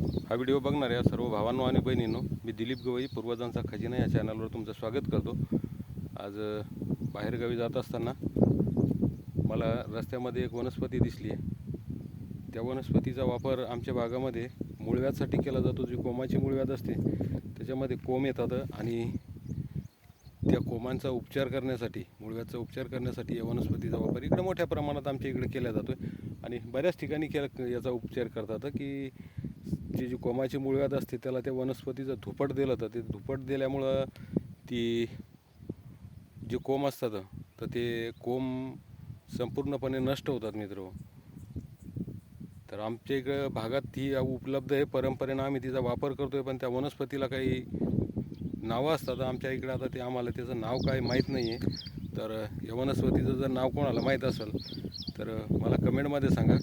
हा व्हिडिओ बघणाऱ्या सर्व भावांनो आणि बहिणींनो मी दिलीप गवई पूर्वजांचा खजिना या चॅनलवर तुमचं स्वागत करतो. आज बाहेरगावी जात असताना मला रस्त्यामध्ये एक वनस्पती दिसली आहे त्या वनस्पतीचा वापर आमच्या भागामध्ये मुळव्यासाठी केला जातो जी कोमाची मुळव्याध असते त्याच्यामध्ये कोम येतात आणि त्या कोमांचा उपचार करण्यासाठी मुळव्याचा उपचार करण्यासाठी या वनस्पतीचा वापर इकडे मोठ्या प्रमाणात आमच्या इकडे केला जातो आणि बऱ्याच ठिकाणी केला याचा उपचार करतात की जी जी कोमाची मुळव्याध असते त्याला त्या वनस्पतीचं धुपट दिलं तर ते धुपट दिल्यामुळं ती जे कोंब असतात तर ते कोंब संपूर्णपणे नष्ट होतात मित्र. तर आमच्या इकडं भागात ती उपलब्ध आहे परंपरेनं आम्ही तिचा वापर करतो आहे पण त्या वनस्पतीला काही नावं असतात आमच्या इकडं. आता ते आम्हाला त्याचं नाव काय माहीत नाही आहे तर या वनस्पतीचं जर नाव कोणाला माहीत असेल तर मला कमेंटमध्ये सांगा.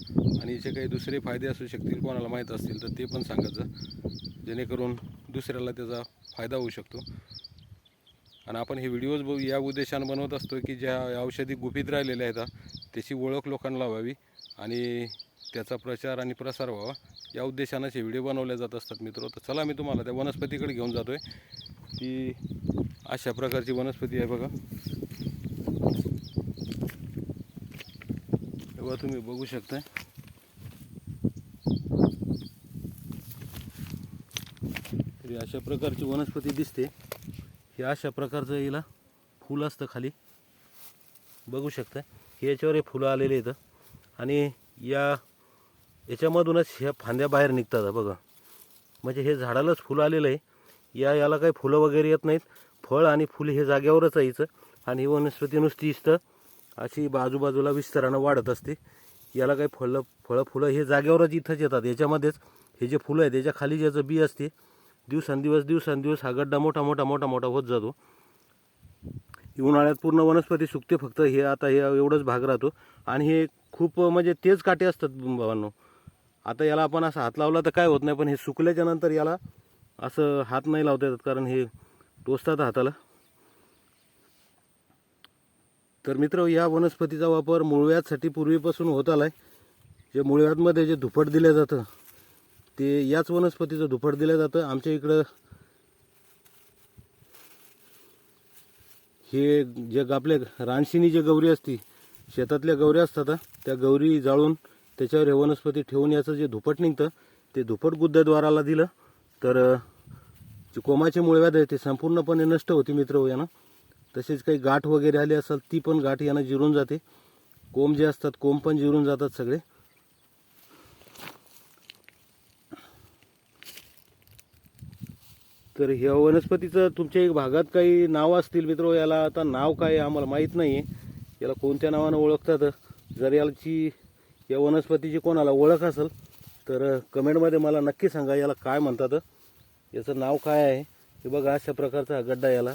आणि याचे काही दुसरे फायदे असू शकतील कोणाला माहीत असतील तर ते पण सांगायचं. जेणेकरून दुसऱ्याला त्याचा फायदा होऊ शकतो. आणि आपण हे व्हिडिओज ब या उद्देशानं बनवत असतो की ज्या औषधी गुपित राहिलेल्या आहेत त्याची ओळख लोकांना व्हावी आणि त्याचा प्रचार आणि प्रसार व्हावा. या उद्देशानंच हे व्हिडिओ बनवले जात असतात मित्र. तर चला मी तुम्हाला त्या वनस्पतीकडे घेऊन जातो आहे ती अशा प्रकारची वनस्पती आहे बघा. तेव्हा तुम्ही बघू शकता तरी अशा प्रकारची वनस्पती दिसते. हे अशा प्रकारचं याला फुलं असतं खाली. बघू शकता हे याच्यावर हे फुलं आलेले आहेत. आणि या याच्यामधूनच ह्या फांद्या बाहेर निघतात बघा. म्हणजे हे झाडालाच फुलं आलेलं आहे. या याला काही फुलं वगैरे येत नाहीत. फळ आणि फुल हे जाग्यावरच यायचं आणि ही वनस्पती नुसती इथं अशी बाजूबाजूला विस्तारानं वाढत असते. याला काही फळं फळं फुलं हे जागेवरच इथंच येतात. याच्यामध्येच हे जे फुलं आहेत त्याच्याखाली ज्याचं बी असते दिवसांदिवस दिवसांदिवस हा गड्डा मोठा मोठा मोठा मोठा होत जातो. उन्हाळ्यात पूर्ण वनस्पती सुकते फक्त. हे आता हे एवढंच भाग राहतो. आणि हे खूप म्हणजे तेज काटे असतात भावांनो आता याला आपण असं हात लावला तर काय होत नाही पण हे सुकल्याच्या नंतर याला असं हात नाही लावता येतात कारण हे टोचतात हाताला. तर मित्र या वनस्पतीचा वापर मुळव्याधसाठी पूर्वीपासून होत आला आहे जे मुळव्याधमध्ये जे धुपट दिलं जातं ते याच वनस्पतीचं धुपट दिलं जातं. आमच्या इकडं हे जे आपले रानशिनी जे गौरी असती शेतातल्या गौरी असतात त्या गौरी जाळून त्याच्यावर हे वनस्पती ठेवून याचं जे धुपट निघतं ते धुपट गुद्धद्वाराला दिलं. तर कोमाचे जी मुळव्याध आहे ते संपूर्णपणे नष्ट होती मित्र हो यानं. तसेच काही गाठ वगैरे आली असेल ती पण गाठ यानं जिरून जाते. कोंब जे असतात कोंब पण जिरून जातात सगळे. तर ह्या वनस्पतीचं तुमच्या एक भागात काही नाव असतील मित्र याला आता नाव काय आहे आम्हाला माहीत नाही आहे याला कोणत्या नावानं ओळखतात? जर याची या वनस्पतीची कोणाला ओळख असेल तर कमेंटमध्ये मला नक्की सांगा याला काय म्हणतात? याचं नाव काय आहे? हे बघा अशा प्रकारचा गड्डा याला.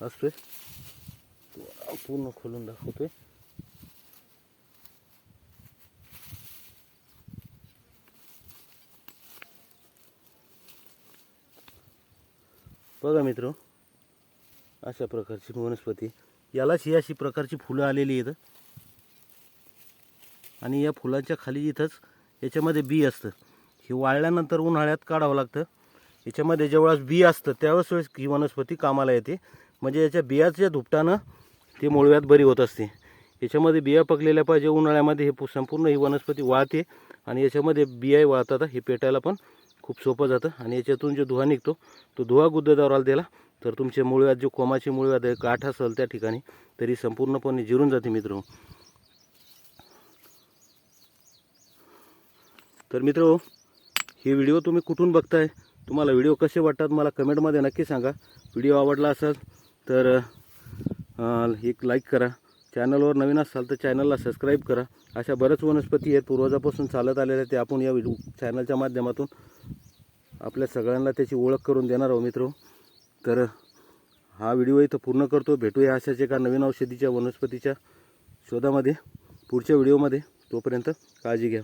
असतोय पूर्ण खोलून दाखवतोय बघा मित्र अशा प्रकारची वनस्पती यालाच ही अशी प्रकारची फुलं आलेली आहेत. आणि या फुलांच्या खाली इथंच याच्यामध्ये बी असतं. हे वाळल्यानंतर उन्हाळ्यात काढावं लागतं. याच्यामध्ये जेव्हा बी असतं त्यावेळेस वेळेस ही वनस्पती कामाला येते. म्हणजे याच्या बियाच्या धुपटानं ती मुळव्यात बरी होत असते. याच्यामध्ये बिया पकलेल्या पाहिजे उन्हाळ्यामध्ये हे संपूर्ण ही वनस्पती वाळते आणि याच्यामध्ये बियाही वाळतात हे पेटायला पण खूप सोपं जातं आणि याच्यातून जो धुवा निघतो तो धुवा गुद्धदाराला दिला तर तुमचे मुळव्यात जो कोमाची मुळव्यात आहे गाठ असेल त्या ठिकाणी तरी संपूर्णपणे जिरून जाते मित्र तर मित्र हे व्हिडिओ तुम्ही कुठून बघताय? तुम्हाला व्हिडिओ कसे वाटतात मला कमेंटमध्ये नक्की सांगा. व्हिडिओ आवडला असेल तर एक लाईक करा. चॅनलवर नवीन असाल तर चॅनलला सबस्क्राईब करा. अशा बऱ्याच वनस्पती आहेत पूर्वजापासून चालत आलेल्या ते आपण या व्हिडिओ चॅनलच्या माध्यमातून आपल्या सगळ्यांना त्याची ओळख करून देणार आहोत मित्र. तर हा व्हिडिओ इथं पूर्ण करतो. भेटूया अशाच एका नवीन औषधीच्या वनस्पतीच्या शोधामध्ये पुढच्या व्हिडिओमध्ये तोपर्यंत काळजी घ्या.